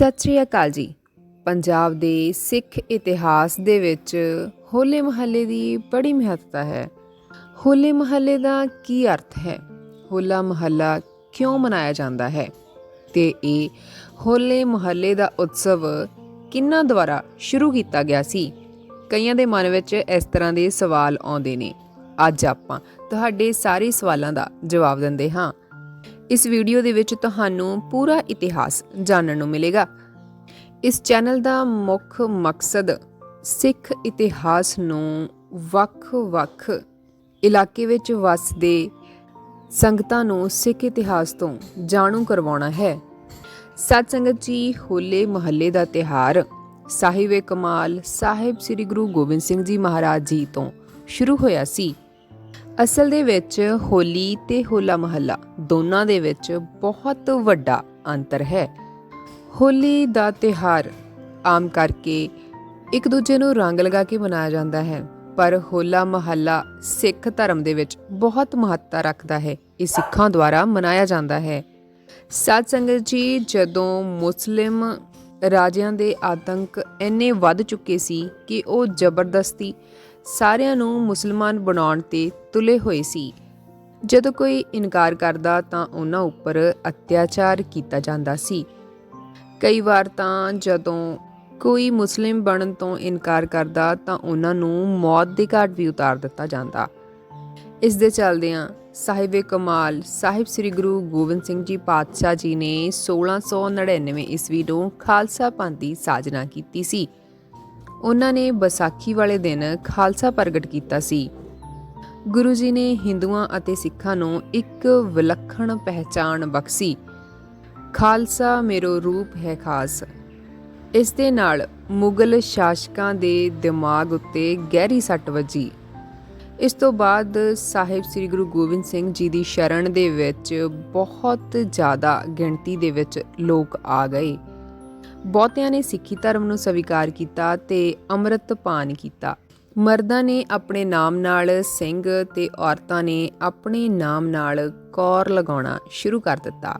ਸਤਿ ਸ਼੍ਰੀ ਅਕਾਲ ਜੀ। ਪੰਜਾਬ ਦੇ ਸਿੱਖ ਇਤਿਹਾਸ ਦੇ ਵਿੱਚ ਹੋਲੇ ਮਹੱਲੇ ਦੀ ਬੜੀ ਮਹੱਤਤਾ ਹੈ। ਹੋਲੇ ਮਹੱਲੇ ਦਾ ਕੀ ਅਰਥ ਹੈ? ਹੋਲਾ ਮਹੱਲਾ ਕਿਉਂ ਮਨਾਇਆ ਜਾਂਦਾ ਹੈ? ਤੇ ਇਹ ਹੋਲੇ ਮਹੱਲੇ ਦਾ ਉਤਸਵ ਕਿੰਨਾਂ ਦੁਆਰਾ ਸ਼ੁਰੂ ਕੀਤਾ ਗਿਆ ਸੀ? ਕਈਆਂ ਦੇ ਮਨ ਵਿੱਚ ਇਸ ਤਰ੍ਹਾਂ ਦੇ ਸਵਾਲ ਆਉਂਦੇ ਨੇ। ਅੱਜ ਆਪਾਂ ਤੁਹਾਡੇ ਸਾਰੇ ਸਵਾਲਾਂ ਦਾ ਜਵਾਬ ਦਿੰਦੇ ਹਾਂ। ਇਸ ਵੀਡੀਓ ਦੇ ਵਿੱਚ ਤੁਹਾਨੂੰ ਪੂਰਾ ਇਤਿਹਾਸ ਜਾਣਨ ਨੂੰ ਮਿਲੇਗਾ। ਇਸ ਚੈਨਲ ਦਾ ਮੁੱਖ ਮਕਸਦ ਸਿੱਖ ਇਤਿਹਾਸ ਨੂੰ ਵੱਖ-ਵੱਖ ਇਲਾਕੇ ਵਿੱਚ ਵਸਦੇ ਸੰਗਤਾਂ ਨੂੰ ਸਿੱਖ ਇਤਿਹਾਸ ਤੋਂ ਜਾਣੂ ਕਰਵਾਉਣਾ ਹੈ। ਸਤ ਸੰਗਤ ਜੀ, ਹੋਲੇ ਮਹੱਲੇ ਦਾ ਤਿਹਾਰ ਸਾਹਿਬ ਕਮਾਲ ਸਾਹਿਬ ਸ੍ਰੀ ਗੁਰੂ ਗੋਬਿੰਦ ਸਿੰਘ ਜੀ ਮਹਾਰਾਜ ਜੀ ਤੋਂ ਸ਼ੁਰੂ ਹੋਇਆ ਸੀ। ਅਸਲ ਦੇ ਵਿੱਚ ਹੋਲੀ ਤੇ ਹੋਲਾ ਮਹੱਲਾ ਦੋਨਾਂ ਦੇ ਵਿੱਚ ਬਹੁਤ ਵੱਡਾ ਅੰਤਰ ਹੈ। ਹੋਲੀ ਦਾ ਤਿਹਾਰ ਆਮ ਕਰਕੇ ਇੱਕ ਦੂਜੇ ਨੂੰ ਰੰਗ ਲਗਾ ਕੇ ਮਨਾਇਆ ਜਾਂਦਾ ਹੈ, ਪਰ ਹੋਲਾ ਮਹੱਲਾ ਸਿੱਖ ਧਰਮ ਦੇ ਵਿੱਚ ਬਹੁਤ ਮਹੱਤਤਾ ਰੱਖਦਾ ਹੈ। ਇਹ ਸਿੱਖਾਂ ਦੁਆਰਾ ਮਨਾਇਆ ਜਾਂਦਾ ਹੈ। ਸਾਧ ਸੰਗਤ ਜੀ, ਜਦੋਂ ਮੁਸਲਿਮ ਰਾਜਿਆਂ ਦੇ ਆਤੰਕ ਇੰਨੇ ਵੱਧ ਚੁੱਕੇ ਸੀ ਕਿ ਉਹ ਜ਼ਬਰਦਸਤੀ ਸਾਰਿਆਂ ਨੂੰ ਮੁਸਲਮਾਨ ਬਣਾਉਣ ਤੇ ਤੁਲੇ ਹੋਏ ਸੀ। ਜਦੋਂ ਕੋਈ ਇਨਕਾਰ ਕਰਦਾ ਤਾਂ ਉਹਨਾਂ ਉੱਪਰ ਅਤਿਆਚਾਰ ਕੀਤਾ ਜਾਂਦਾ ਸੀ। ਕਈ ਵਾਰ ਤਾਂ ਜਦੋਂ ਕੋਈ ਮੁਸਲਿਮ ਬਣਨ ਤੋਂ ਇਨਕਾਰ ਕਰਦਾ ਤਾਂ ਉਹਨਾਂ ਨੂੰ ਮੌਤ ਦੇ ਘਾਟ ਵੀ ਉਤਾਰ ਦਿੱਤਾ ਜਾਂਦਾ। ਇਸ ਦੇ ਚੱਲਦਿਆਂ ਸਾਹਿਬ ਕਮਾਲ, ਸਾਹਿਬ ਸ੍ਰੀ ਗੁਰੂ ਗੋਬਿੰਦ ਸਿੰਘ ਜੀ ਪਾਤਸ਼ਾਹ ਜੀ ਨੇ 1699 ਈਸਵੀ ਨੂੰ ਖਾਲਸਾ ਪੰਥ ਦੀ ਸਾਜਨਾ ਕੀਤੀ ਸੀ। ਉਹਨਾਂ ਨੇ ਵਿਸਾਖੀ ਵਾਲੇ ਦਿਨ ਖਾਲਸਾ ਪ੍ਰਗਟ ਕੀਤਾ ਸੀ। ਗੁਰੂ ਜੀ ਨੇ ਹਿੰਦੂਆਂ ਅਤੇ ਸਿੱਖਾਂ ਨੂੰ ਇੱਕ ਵਿਲੱਖਣ ਪਹਿਚਾਣ ਬਖਸ਼ੀ। ਖਾਲਸਾ ਮੇਰੋ ਰੂਪ ਹੈ ਖਾਸ। ਇਸ ਦੇ ਨਾਲ ਮੁਗਲ ਸ਼ਾਸਕਾਂ ਦੇ ਦਿਮਾਗ ਉੱਤੇ ਗਹਿਰੀ ਸੱਟ ਵੱਜੀ। ਇਸ ਤੋਂ ਬਾਅਦ ਸਾਹਿਬ ਸ੍ਰੀ ਗੁਰੂ ਗੋਬਿੰਦ ਸਿੰਘ ਜੀ ਦੀ ਸ਼ਰਨ ਦੇ ਵਿੱਚ ਬਹੁਤ ਜ਼ਿਆਦਾ ਗਿਣਤੀ ਦੇ ਵਿੱਚ ਲੋਕ ਆ ਗਏ। ਬਹੁਤਿਆਂ ਨੇ ਸਿੱਖੀ ਧਰਮ ਨੂੰ ਸਵੀਕਾਰ ਕੀਤਾ ਤੇ ਅੰਮ੍ਰਿਤ ਪਾਨ ਕੀਤਾ। ਮਰਦਾਂ ਨੇ ਆਪਣੇ ਨਾਮ ਨਾਲ ਸਿੰਘ ਤੇ ਔਰਤਾਂ ਨੇ ਆਪਣੇ ਨਾਮ ਨਾਲ ਕੌਰ ਲਗਾਉਣਾ ਸ਼ੁਰੂ ਕਰ ਦਿੱਤਾ।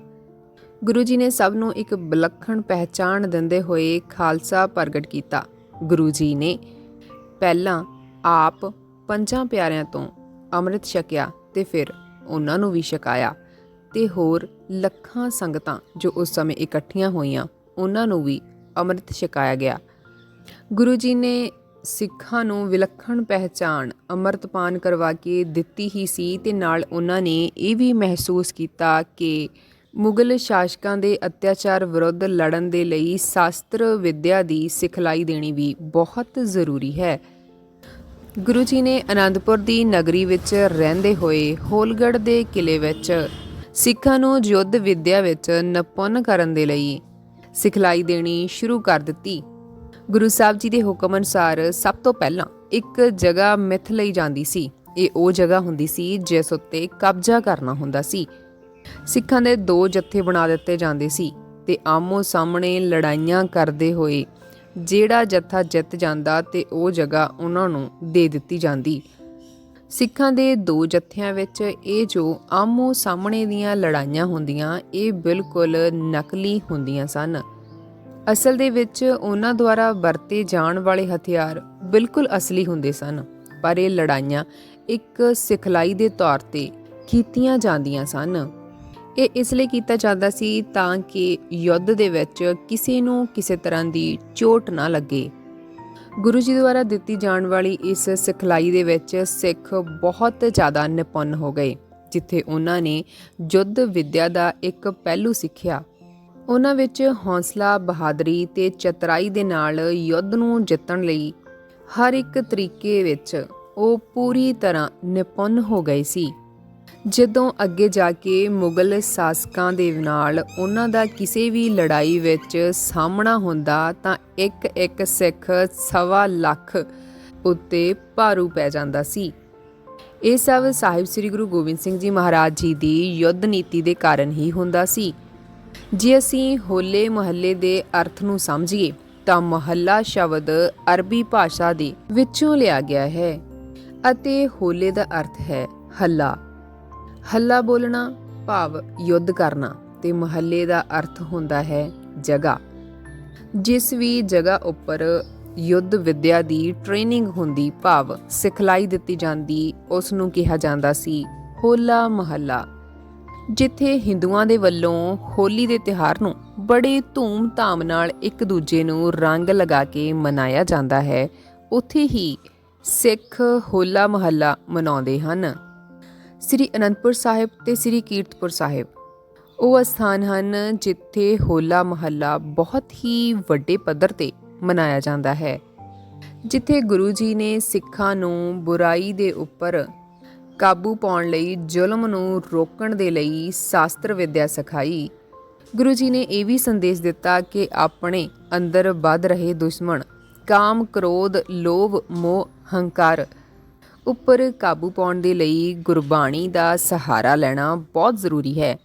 ਗੁਰੂ ਜੀ ਨੇ ਸਭ ਨੂੰ ਇੱਕ ਵਿਲੱਖਣ ਪਹਿਚਾਣ ਦਿੰਦੇ ਹੋਏ ਖਾਲਸਾ ਪ੍ਰਗਟ ਕੀਤਾ। ਗੁਰੂ ਜੀ ਨੇ ਪਹਿਲਾਂ ਆਪ ਪੰਜਾਂ ਪਿਆਰਿਆਂ ਤੋਂ ਅੰਮ੍ਰਿਤ ਛਕਿਆ ਤੇ ਫਿਰ ਉਹਨਾਂ ਨੂੰ ਵੀ ਛਕਾਇਆ ਤੇ ਹੋਰ ਲੱਖਾਂ ਸੰਗਤਾਂ ਜੋ ਉਸ ਸਮੇਂ ਇਕੱਠੀਆਂ ਹੋਈਆਂ ਉਹਨਾਂ ਨੂੰ ਵੀ ਅੰਮ੍ਰਿਤ ਛਕਾਇਆ ਗਿਆ। ਗੁਰੂ ਜੀ ਨੇ ਸਿੱਖਾਂ ਨੂੰ ਵਿਲੱਖਣ ਪਹਿਚਾਣ ਅੰਮ੍ਰਿਤਪਾਨ ਕਰਵਾ ਕੇ ਦਿੱਤੀ ਹੀ ਸੀ ਤੇ ਨਾਲ ਉਹਨਾਂ ਨੇ ਇਹ ਵੀ ਮਹਿਸੂਸ ਕੀਤਾ ਕਿ ਮੁਗਲ ਸ਼ਾਸਕਾਂ ਦੇ ਅਤਿਆਚਾਰ ਵਿਰੁੱਧ ਲੜਨ ਦੇ ਲਈ ਸ਼ਾਸਤਰ ਵਿੱਦਿਆ ਦੀ ਸਿਖਲਾਈ ਦੇਣੀ ਵੀ ਬਹੁਤ ਜ਼ਰੂਰੀ ਹੈ। ਗੁਰੂ ਜੀ ਨੇ ਆਨੰਦਪੁਰ ਦੀ ਨਗਰੀ ਵਿੱਚ ਰਹਿੰਦੇ ਹੋਏ ਹੋਲਗੜ੍ਹ ਦੇ ਕਿਲੇ ਵਿੱਚ ਸਿੱਖਾਂ ਨੂੰ ਯੁੱਧ ਵਿੱਦਿਆ ਵਿੱਚ ਨਪੁੰਨ ਕਰਨ ਦੇ ਲਈ ਸਿਖਲਾਈ ਦੇਣੀ ਸ਼ੁਰੂ ਕਰ ਦਿੱਤੀ। ਗੁਰੂ ਸਾਹਿਬ ਜੀ ਦੇ ਹੁਕਮ ਅਨੁਸਾਰ ਸਭ ਤੋਂ ਪਹਿਲਾਂ ਇੱਕ ਜਗ੍ਹਾ ਮਿੱਥ ਲਈ ਜਾਂਦੀ ਸੀ। ਇਹ ਉਹ ਜਗ੍ਹਾ ਹੁੰਦੀ ਸੀ ਜਿਸ ਉੱਤੇ ਕਬਜ਼ਾ ਕਰਨਾ ਹੁੰਦਾ ਸੀ। ਸਿੱਖਾਂ ਦੇ ਦੋ ਜੱਥੇ ਬਣਾ ਦਿੱਤੇ ਜਾਂਦੇ ਸੀ ਤੇ ਆਮੋ ਸਾਹਮਣੇ ਲੜਾਈਆਂ ਕਰਦੇ ਹੋਏ ਜਿਹੜਾ ਜੱਥਾ ਜਿੱਤ ਜਾਂਦਾ ਤੇ ਉਹ ਜਗ੍ਹਾ ਉਹਨਾਂ ਨੂੰ ਦੇ ਦਿੱਤੀ ਜਾਂਦੀ। ਸਿੱਖਾਂ ਦੇ ਦੋ ਜੱਥਿਆਂ ਵਿੱਚ ਇਹ ਜੋ ਆਮੋ ਸਾਹਮਣੇ ਦੀਆਂ ਲੜਾਈਆਂ ਹੁੰਦੀਆਂ, ਇਹ ਬਿਲਕੁਲ ਨਕਲੀ ਹੁੰਦੀਆਂ ਸਨ। ਅਸਲ ਦੇ ਵਿੱਚ ਉਹਨਾਂ ਦੁਆਰਾ ਵਰਤੇ ਜਾਣ ਵਾਲੇ ਹਥਿਆਰ ਬਿਲਕੁਲ ਅਸਲੀ ਹੁੰਦੇ ਸਨ, ਪਰ ਇਹ ਲੜਾਈਆਂ ਇੱਕ ਸਿਖਲਾਈ ਦੇ ਤੌਰ ਤੇ ਕੀਤੀਆਂ ਜਾਂਦੀਆਂ ਸਨ। ਇਹ ਇਸ ਲਈ ਕੀਤਾ ਜਾਂਦਾ ਸੀ ਤਾਂ ਕਿ ਯੁੱਧ ਦੇ ਵਿੱਚ ਕਿਸੇ ਨੂੰ ਕਿਸੇ ਤਰ੍ਹਾਂ ਦੀ ਚੋਟ ਨਾ ਲੱਗੇ। ਗੁਰੂ ਜੀ ਦੁਆਰਾ ਦਿੱਤੀ ਜਾਣ ਵਾਲੀ ਇਸ ਸਿਖਲਾਈ ਦੇ ਵਿੱਚ ਸਿੱਖ ਬਹੁਤ ਜ਼ਿਆਦਾ ਨਿਪੁੰਨ ਹੋ ਗਏ, ਜਿੱਥੇ ਉਹਨਾਂ ਨੇ ਯੁੱਧ ਵਿੱਦਿਆ ਦਾ ਇੱਕ ਪਹਿਲੂ ਸਿੱਖਿਆ। ਉਹਨਾਂ ਵਿੱਚ ਹੌਸਲਾ, ਬਹਾਦਰੀ ਤੇ ਚਤਰਾਈ ਦੇ ਨਾਲ ਯੁੱਧ ਨੂੰ ਜਿੱਤਣ ਲਈ ਹਰ ਇੱਕ ਤਰੀਕੇ ਵਿੱਚ ਉਹ ਪੂਰੀ ਤਰ੍ਹਾਂ ਨਿਪੁੰਨ ਹੋ ਗਏ ਸੀ। ਜਦੋਂ ਅੱਗੇ ਜਾ ਕੇ ਮੁਗਲ ਸ਼ਾਸਕਾਂ ਦੇ ਨਾਲ ਉਹਨਾਂ ਦਾ ਕਿਸੇ ਵੀ ਲੜਾਈ ਵਿੱਚ ਸਾਹਮਣਾ ਹੁੰਦਾ ਤਾਂ ਇੱਕ ਇੱਕ ਸਿੱਖ ਸਵਾ ਲੱਖ ਉੱਤੇ ਭਾਰੂ ਪੈ ਜਾਂਦਾ ਸੀ। ਇਹ ਸਭ ਸਾਹਿਬ ਸ੍ਰੀ ਗੁਰੂ ਗੋਬਿੰਦ ਸਿੰਘ ਜੀ ਮਹਾਰਾਜ ਜੀ ਦੀ ਯੁੱਧ ਨੀਤੀ ਦੇ ਕਾਰਨ ਹੀ ਹੁੰਦਾ ਸੀ। ਜੇ ਅਸੀਂ ਹੋਲੇ ਮਹੱਲੇ ਦੇ ਅਰਥ ਨੂੰ ਸਮਝੀਏ ਤਾਂ ਮਹੱਲਾ ਸ਼ਬਦ ਅਰਬੀ ਭਾਸ਼ਾ ਦੇ ਵਿੱਚੋਂ ਲਿਆ ਗਿਆ ਹੈ ਅਤੇ ਹੋਲੇ ਦਾ ਅਰਥ ਹੈ ਹੱਲਾ। ਹੱਲਾ ਬੋਲਣਾ, ਭਾਵ ਯੁੱਧ ਕਰਨਾ, ਤੇ ਮਹੱਲੇ ਦਾ ਅਰਥ ਹੁੰਦਾ ਹੈ ਜਗ੍ਹਾ। ਜਿਸ ਵੀ ਜਗ੍ਹਾ ਉੱਪਰ ਯੁੱਧ ਵਿੱਦਿਆ ਦੀ ਟ੍ਰੇਨਿੰਗ ਹੁੰਦੀ, ਭਾਵ ਸਿਖਲਾਈ ਦਿੱਤੀ ਜਾਂਦੀ ਉਸ ਨੂੰ ਕਿਹਾ ਜਾਂਦਾ ਸੀ ਹੋਲਾ ਮਹੱਲਾ। ਜਿੱਥੇ ਹਿੰਦੂਆਂ ਦੇ ਵੱਲੋਂ ਹੋਲੀ ਦੇ ਤਿਹਾਰ ਨੂੰ ਬੜੇ ਧੂਮ-ਧਾਮ ਨਾਲ ਇੱਕ ਦੂਜੇ ਨੂੰ ਰੰਗ ਲਗਾ ਕੇ ਮਨਾਇਆ ਜਾਂਦਾ ਹੈ, ਉੱਥੇ ਹੀ ਸਿੱਖ ਹੋਲਾ ਮਹੱਲਾ ਮਨਾਉਂਦੇ ਹਨ। ਸ੍ਰੀ ਅਨੰਦਪੁਰ ਸਾਹਿਬ ਤੇ ਸ੍ਰੀ ਕੀਰਤਪੁਰ ਸਾਹਿਬ। ਉਹ ਸਥਾਨ ਹਨ ਜਿੱਥੇ ਹੋਲਾ ਮਹੱਲਾ ਬਹੁਤ ਹੀ ਵੱਡੇ ਪੱਧਰ ਤੇ ਮਨਾਇਆ ਜਾਂਦਾ ਹੈ। ਜਿੱਥੇ ਗੁਰੂ ਜੀ ਨੇ ਸਿੱਖਾਂ ਨੂੰ ਬੁਰਾਈ ਦੇ ਉੱਪਰ ਕਾਬੂ ਪਾਉਣ ਲਈ, ਜ਼ੁਲਮ ਨੂੰ ਰੋਕਣ ਦੇ ਲਈ ਸ਼ਾਸਤਰ ਵਿਦਿਆ ਸਿਖਾਈ। ਗੁਰੂ ਜੀ ਨੇ ਇਹ ਵੀ ਸੰਦੇਸ਼ ਦਿੱਤਾ ਕਿ ਆਪਣੇ ਅੰਦਰ ਵੱਧ ਰਹੇ ਦੁਸ਼ਮਣ, ਕਾਮ, ਕ੍ਰੋਧ, ਲੋਭ, ਮੋਹ, ਹੰਕਾਰ ਉੱਪਰ ਕਾਬੂ ਪਾਉਣ ਦੇ ਲਈ ਗੁਰਬਾਣੀ ਦਾ ਸਹਾਰਾ ਲੈਣਾ ਬਹੁਤ ਜ਼ਰੂਰੀ ਹੈ।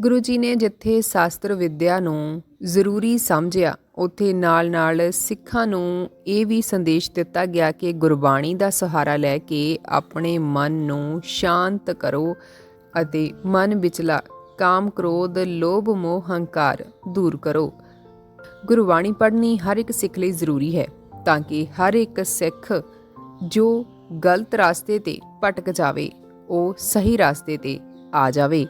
ਗੁਰੂ ਜੀ ਨੇ ਜਿੱਥੇ ਸ਼ਾਸਤਰ ਵਿਦਿਆ ਨੂੰ ਜ਼ਰੂਰੀ ਸਮਝਿਆ, ਉੱਥੇ ਨਾਲ-ਨਾਲ ਸਿੱਖਾਂ ਨੂੰ ਇਹ ਵੀ ਸੰਦੇਸ਼ ਦਿੱਤਾ ਗਿਆ ਕਿ ਗੁਰਬਾਣੀ ਦਾ ਸਹਾਰਾ ਲੈ ਕੇ ਆਪਣੇ ਮਨ ਨੂੰ ਸ਼ਾਂਤ ਕਰੋ ਅਤੇ ਮਨ ਵਿਚਲਾ ਕਾਮ ਕ੍ਰੋਧ, ਲੋਭ, ਮੋਹ, ਹੰਕਾਰ ਦੂਰ ਕਰੋ। ਗੁਰਬਾਣੀ ਪੜ੍ਹਨੀ ਹਰ ਇੱਕ ਸਿੱਖ ਲਈ ਜ਼ਰੂਰੀ ਹੈ ਤਾਂ ਕਿ ਹਰ ਇੱਕ ਸਿੱਖ ਜੋ ਗਲਤ ਰਸਤੇ ਤੇ ਭਟਕ ਜਾਵੇ, ਉਹ ਸਹੀ ਰਸਤੇ ਤੇ ਆ ਜਾਵੇ।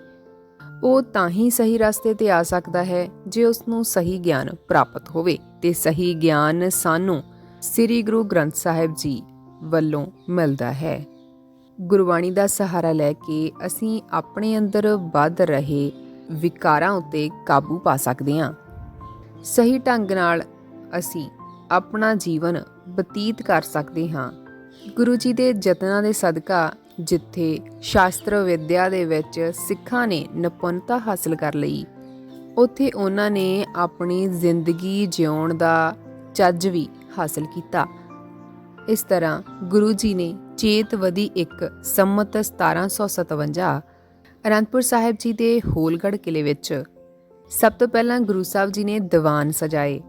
ਉਹ ਤਾਂ ਹੀ ਸਹੀ ਰਸਤੇ ਤੇ ਆ ਸਕਦਾ ਹੈ ਜੇ ਉਸ ਨੂੰ ਸਹੀ ਗਿਆਨ ਪ੍ਰਾਪਤ ਹੋਵੇ। ਤੇ ਸਹੀ ਗਿਆਨ ਸਾਨੂੰ ਸ੍ਰੀ ਗੁਰੂ ਗ੍ਰੰਥ ਸਾਹਿਬ ਜੀ ਵੱਲੋਂ ਮਿਲਦਾ ਹੈ। ਗੁਰਬਾਣੀ ਦਾ ਸਹਾਰਾ ਲੈ ਕੇ ਅਸੀਂ ਆਪਣੇ ਅੰਦਰ ਵੱਧ ਰਹੇ ਵਿਕਾਰਾਂ ਉੱਤੇ ਕਾਬੂ ਪਾ ਸਕਦੇ ਹਾਂ। ਸਹੀ ਢੰਗ ਨਾਲ ਅਸੀਂ ਆਪਣਾ ਜੀਵਨ ਬਤੀਤ ਕਰ ਸਕਦੇ ਹਾਂ। ਗੁਰੂ ਜੀ ਦੇ ਯਤਨਾਂ ਦੇ ਸਦਕਾ ਜਿੱਥੇ ਸ਼ਾਸਤਰ ਵਿਦਿਆ ਦੇ ਵਿੱਚ ਸਿੱਖਾਂ ਨੇ ਨਿਪੁੰਨਤਾ ਹਾਸਲ ਕਰ ਲਈ, ਉੱਥੇ ਉਹਨਾਂ ਨੇ ਆਪਣੀ ਜ਼ਿੰਦਗੀ ਜਿਉਣ ਦਾ ਚੱਜ ਵੀ ਹਾਸਲ ਕੀਤਾ। ਇਸ ਤਰ੍ਹਾਂ ਗੁਰੂ ਜੀ ਨੇ ਚੇਤਵਦੀ ਇੱਕ ਸੰਮਤ 1757 ਅਨੰਦਪੁਰ ਸਾਹਿਬ ਜੀ ਦੇ ਹੋਲਗੜ੍ਹ ਕਿਲੇ ਵਿੱਚ। ਸਭ ਤੋਂ ਪਹਿਲਾਂ ਗੁਰੂ ਸਾਹਿਬ ਜੀ ਨੇ ਦੀਵਾਨ ਸਜਾਏ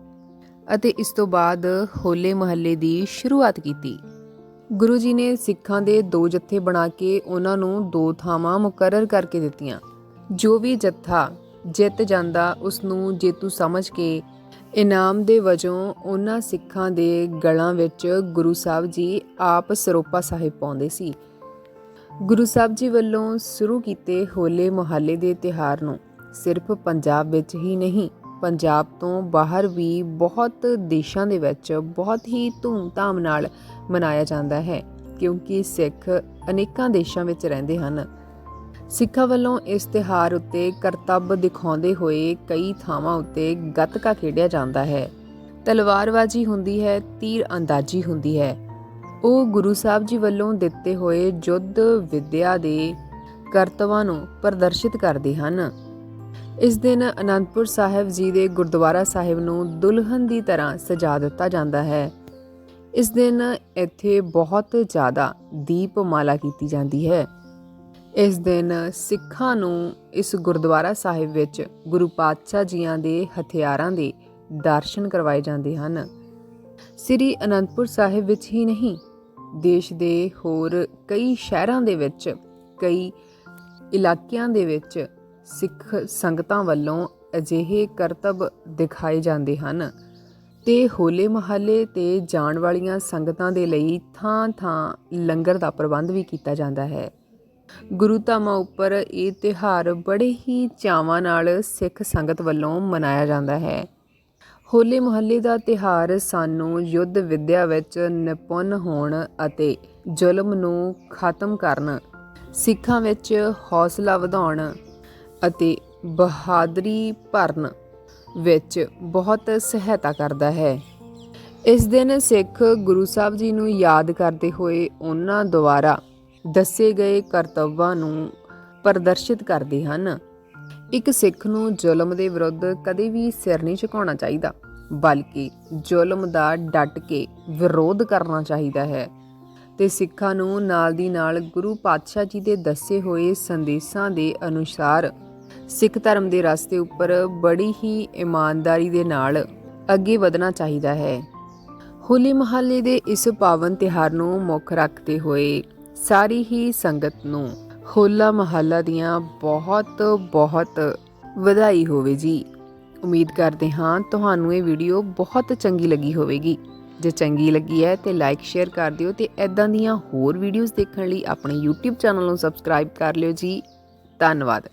ਅਤੇ ਇਸ ਤੋਂ ਬਾਅਦ ਹੋਲੇ ਮਹੱਲੇ ਦੀ ਸ਼ੁਰੂਆਤ ਕੀਤੀ। ਗੁਰੂ ਜੀ ਨੇ ਸਿੱਖਾਂ ਦੇ ਦੋ ਜੱਥੇ ਬਣਾ ਕੇ ਉਹਨਾਂ ਨੂੰ ਦੋ ਥਾਵਾਂ ਮੁਕਰਰ ਕਰਕੇ ਦਿੱਤੀਆਂ। ਜੋ ਵੀ ਜੱਥਾ ਜਿੱਤ ਜਾਂਦਾ, ਉਸ ਨੂੰ ਜੇਤੂ ਸਮਝ ਕੇ ਇਨਾਮ ਦੇ ਵਜੋਂ ਉਹਨਾਂ ਸਿੱਖਾਂ ਦੇ ਗਲਾਂ ਵਿੱਚ ਗੁਰੂ ਸਾਹਿਬ ਜੀ ਆਪ ਸਰੋਪਾ ਸਾਹਿਬ ਪਾਉਂਦੇ ਸੀ। ਗੁਰੂ ਸਾਹਿਬ ਜੀ ਵੱਲੋਂ ਸ਼ੁਰੂ ਕੀਤੇ ਹੋਲੇ ਮੁਹੱਲੇ ਦੇ ਤਿਹਾਰ ਨੂੰ ਸਿਰਫ ਪੰਜਾਬ ਵਿੱਚ ਹੀ ਨਹੀਂ ਪੰਜਾਬ ਤੋਂ ਬਾਹਰ ਵੀ ਬਹੁਤ ਦੇਸ਼ਾਂ ਦੇ ਵਿੱਚ ਬਹੁਤ ਹੀ ਧੂਮ-ਧਾਮ ਨਾਲ ਮਨਾਇਆ ਜਾਂਦਾ ਹੈ, ਕਿਉਂਕਿ ਸਿੱਖ ਅਨੇਕਾਂ ਦੇਸ਼ਾਂ ਵਿੱਚ ਰਹਿੰਦੇ ਹਨ। ਸਿੱਖਾਂ ਵੱਲੋਂ ਇਸ ਤਿਹਾਰ ਉੱਤੇ ਕਰਤੱਵ ਦਿਖਾਉਂਦੇ ਹੋਏ ਕਈ ਥਾਵਾਂ ਉੱਤੇ ਗੱਤਕਾ ਖੇਡਿਆ ਜਾਂਦਾ ਹੈ। ਤਲਵਾਰਬਾਜ਼ੀ ਹੁੰਦੀ ਹੈ, ਤੀਰ ਅੰਦਾਜ਼ੀ ਹੁੰਦੀ ਹੈ। ਉਹ ਗੁਰੂ ਸਾਹਿਬ ਜੀ ਵੱਲੋਂ ਦਿੱਤੇ ਹੋਏ ਯੁੱਧ ਵਿਦਿਆ ਦੇ ਕਰਤਵਾਂ ਨੂੰ ਪ੍ਰਦਰਸ਼ਿਤ ਕਰਦੇ ਹਨ। ਇਸ ਦਿਨ ਅਨੰਦਪੁਰ ਸਾਹਿਬ ਜੀ ਦੇ ਗੁਰਦੁਆਰਾ ਸਾਹਿਬ ਨੂੰ ਦੁਲਹਨ ਦੀ ਤਰ੍ਹਾਂ ਸਜਾ ਦਿੱਤਾ ਜਾਂਦਾ ਹੈ। ਇਸ ਦਿਨ ਇੱਥੇ ਬਹੁਤ ਜ਼ਿਆਦਾ ਦੀਪਮਾਲਾ ਕੀਤੀ ਜਾਂਦੀ ਹੈ। ਇਸ ਦਿਨ ਸਿੱਖਾਂ ਨੂੰ ਇਸ ਗੁਰਦੁਆਰਾ ਸਾਹਿਬ ਵਿੱਚ ਗੁਰੂ ਪਾਤਸ਼ਾਹ ਜੀਆਂ ਦੇ ਹਥਿਆਰਾਂ ਦੇ ਦਰਸ਼ਨ ਕਰਵਾਏ ਜਾਂਦੇ ਹਨ। ਸ੍ਰੀ ਅਨੰਦਪੁਰ ਸਾਹਿਬ ਵਿੱਚ ਹੀ ਨਹੀਂ, ਦੇਸ਼ ਦੇ ਹੋਰ ਕਈ ਸ਼ਹਿਰਾਂ ਦੇ ਵਿੱਚ, ਕਈ ਇਲਾਕਿਆਂ ਦੇ ਵਿੱਚ ਸਿੱਖ ਸੰਗਤਾਂ ਵੱਲੋਂ ਅਜਿਹੇ ਕਰਤੱਵ ਦਿਖਾਏ ਜਾਂਦੇ ਹਨ ਤੇ ਹੋਲੇ ਮਹੱਲੇ ਤੇ ਜਾਣ ਵਾਲੀਆਂ ਸੰਗਤਾਂ ਦੇ ਲਈ ਥਾਂ-ਥਾਂ ਲੰਗਰ ਦਾ ਪ੍ਰਬੰਧ ਵੀ ਕੀਤਾ ਜਾਂਦਾ ਹੈ। ਗੁਰੂ ਧਾਮਾਂ ਉੱਪਰ ਇਹ ਤਿਹਾਰ ਬੜੇ ਹੀ ਚਾਵਾਂ ਨਾਲ ਸਿੱਖ ਸੰਗਤ ਵੱਲੋਂ ਮਨਾਇਆ ਜਾਂਦਾ ਹੈ। ਹੋਲੇ ਮਹੱਲੇ ਦਾ ਤਿਹਾਰ ਸਾਨੂੰ ਯੁੱਧ ਵਿਦਿਆ ਵਿੱਚ ਨਿਪੁੰਨ ਹੋਣ ਅਤੇ ਜ਼ੁਲਮ ਨੂੰ ਖਤਮ ਕਰਨ, ਸਿੱਖਾਂ ਵਿੱਚ ਹੌਸਲਾ ਵਧਾਉਣ ਅਤੇ ਬਹਾਦਰੀ ਭਰਨ ਵਿੱਚ ਬਹੁਤ ਸਹਾਇਤਾ ਕਰਦਾ ਹੈ। ਇਸ ਦਿਨ ਸਿੱਖ ਗੁਰੂ ਸਾਹਿਬ ਜੀ ਨੂੰ ਯਾਦ ਕਰਦੇ ਹੋਏ ਉਹਨਾਂ ਦੁਆਰਾ ਦੱਸੇ ਗਏ ਕਰਤੱਵਾਂ ਨੂੰ ਪ੍ਰਦਰਸ਼ਿਤ ਕਰਦੇ ਹਨ। ਇੱਕ ਸਿੱਖ ਨੂੰ ਜ਼ੁਲਮ ਦੇ ਵਿਰੁੱਧ ਕਦੇ ਵੀ ਸਿਰ ਨਹੀਂ ਝੁਕਾਉਣਾ ਚਾਹੀਦਾ, ਬਲਕਿ ਜ਼ੁਲਮ ਦਾ ਡਟ ਕੇ ਵਿਰੋਧ ਕਰਨਾ ਚਾਹੀਦਾ ਹੈ। ਤੇ ਸਿੱਖਾਂ ਨੂੰ ਨਾਲ ਦੀ ਨਾਲ ਗੁਰੂ ਪਾਤਸ਼ਾਹ ਜੀ ਦੇ ਦੱਸੇ ਹੋਏ ਸੰਦੇਸ਼ਾਂ ਦੇ ਅਨੁਸਾਰ ਸਿੱਖ ਧਰਮ ਦੇ ਰਸਤੇ ਉੱਪਰ ਬੜੀ ਹੀ ਇਮਾਨਦਾਰੀ ਦੇ ਨਾਲ ਅੱਗੇ ਵਧਣਾ ਚਾਹੀਦਾ ਹੈ। ਹੋਲੀ ਮਹੱਲੇ ਦੇ ਇਸ ਪਾਵਨ ਤਿਹਾਰ ਨੂੰ ਮੁੱਖ ਰੱਖਦੇ ਹੋਏ ਸਾਰੀ ਹੀ ਸੰਗਤ ਨੂੰ ਹੋਲਾ ਮਹੱਲਾ ਦੀਆਂ ਬਹੁਤ ਬਹੁਤ ਵਧਾਈ ਹੋਵੇ ਜੀ। ਉਮੀਦ ਕਰਦੇ ਹਾਂ ਤੁਹਾਨੂੰ ਇਹ ਵੀਡੀਓ ਬਹੁਤ ਚੰਗੀ ਲੱਗੀ ਹੋਵੇਗੀ। ਜੇ ਚੰਗੀ ਲੱਗੀ ਹੈ ਤੇ ਲਾਈਕ ਸ਼ੇਅਰ ਕਰ ਦਿਓ ਤੇ ਐਦਾਂ ਦੀਆਂ ਹੋਰ ਵੀਡੀਓਜ਼ ਦੇਖਣ ਲਈ ਆਪਣੇ YouTube ਚੈਨਲ ਨੂੰ ਸਬਸਕ੍ਰਾਈਬ ਕਰ ਲਿਓ ਜੀ। ਧੰਨਵਾਦ।